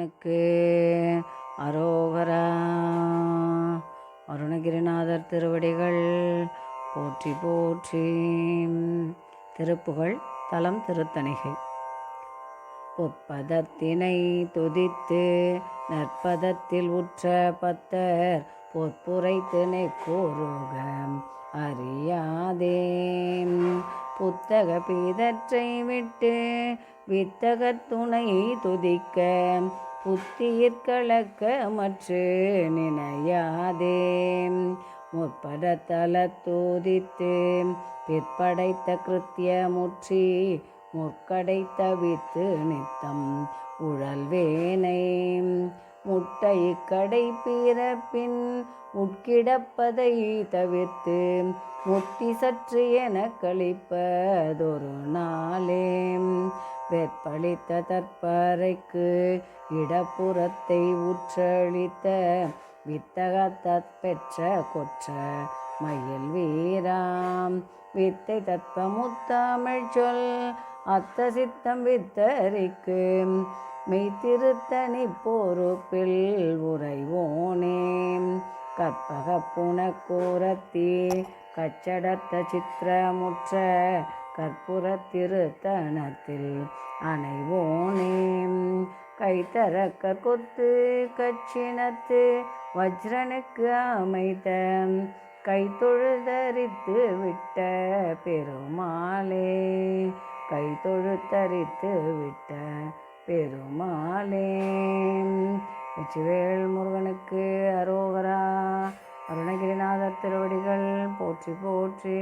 முருகனுக்கு அரோகரா அருணகிரிநாதர் திருவடிகள் போற்றி போற்றி. திருப்புகழ் தலம் திருத்தணிகை. பொற்பதத்தினை துதித்து நற்பதத்தில் உற்ற பத்தர் பொற்புரைத்து கூறுக அறியாதே புத்தக பீதற்றை விட்டு வித்தகத் துணை துதிக்க புத்தியிற்கலக்க மற்று நினையாதே முற்பட தூதித்து பிற்படைத்த கிருத்தியமுற்றி முற்கடை தவித்து நித்தம் உழல்வேனை. முட்டை கடை பிறப்பின் உட்கிடப்பதை தவிர்த்து முத்தி சற்று என கழிப்பதொரு நாளே. வெற்பளித்த தற்பறைக்கு இடப்புறத்தை உற்றளித்த வித்தகத்தற் பெற்ற கொற்ற மயில் வீராம். வித்தை தத்தமுத்தமிழ் சொல் அத்த சித்தம் வித்தரிக்கு மெய்த்திருத்தனி பொறுப்பில் உறைவோனே. கற்பக புனக்கூரத்தி கச்சடத்த சித்திரமுற்ற கற்பூர திருத்தனத்தில் அணைவோனே. கைத்தர கற்கொத்து கச்சினத்து வஜ்ரனுக்கு அமைத்த கைத்தொழுதரித்து விட்ட பெருமாளே. கைத்தொழுத்தரித்து விட்ட பெருமாளே. வெற்றிவேல் முருகனுக்கு அரோகரா. அருணகிரிநாதர் திருவடிகள் போற்றி போற்றி.